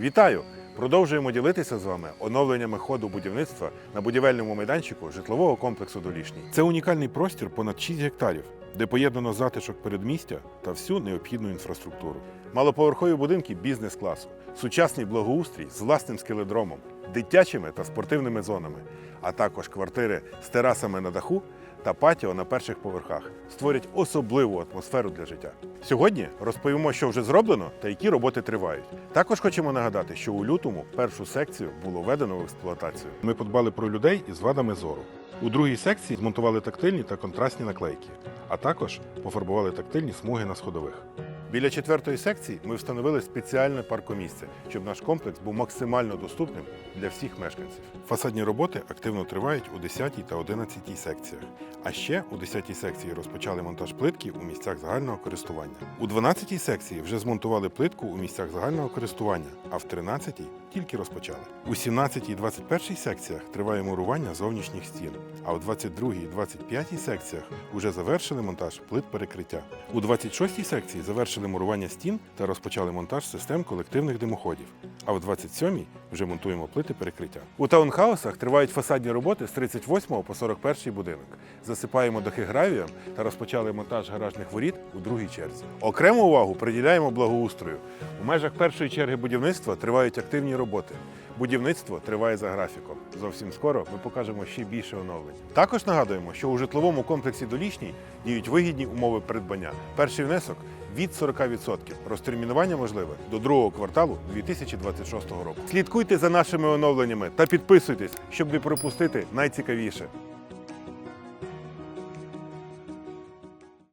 Вітаю! Продовжуємо ділитися з вами оновленнями ходу будівництва на будівельному майданчику житлового комплексу Долішній. Це унікальний простір понад 6 гектарів, де поєднано затишок передмістя та всю необхідну інфраструктуру. Малоповерхові будинки бізнес-класу, сучасний благоустрій з власним скеледромом, дитячими та спортивними зонами, а також квартири з терасами на даху та патіо на перших поверхах створять особливу атмосферу для життя. Сьогодні розповімо, що вже зроблено та які роботи тривають. Також хочемо нагадати, що у лютому першу секцію було введено в експлуатацію. Ми подбали про людей із вадами зору. У другій секції змонтували тактильні та контрастні наклейки, а також пофарбували тактильні смуги на сходових. Біля четвертої секції ми встановили спеціальне паркомісце, щоб наш комплекс був максимально доступним для всіх мешканців. Фасадні роботи активно тривають у 10 та 11 секціях. А ще у 10 секції розпочали монтаж плитки у місцях загального користування. У 12 секції вже змонтували плитку у місцях загального користування, а в 13 тільки розпочали. У 17 і 21 секціях триває мурування зовнішніх стін, а у 22 і 25 секціях уже завершили монтаж плит перекриття. У 26 секції завершили мурування стін та розпочали монтаж систем колективних димоходів. А в 27-й вже монтуємо плити перекриття. У таунхаусах тривають фасадні роботи з 38 по 41 будинок. Засипаємо дахи гравієм та розпочали монтаж гаражних воріт у другій черзі. Окрему увагу приділяємо благоустрою. У межах першої черги будівництва тривають активні роботи. Будівництво триває за графіком. Зовсім скоро ми покажемо ще більше оновлень. Також нагадуємо, що у житловому комплексі Долішній діють вигідні умови придбання. Перший внесок від 40%. Розтермінування можливе до другого кварталу 2026 року. Слідкуйте за нашими оновленнями та підписуйтесь, щоб не пропустити найцікавіше.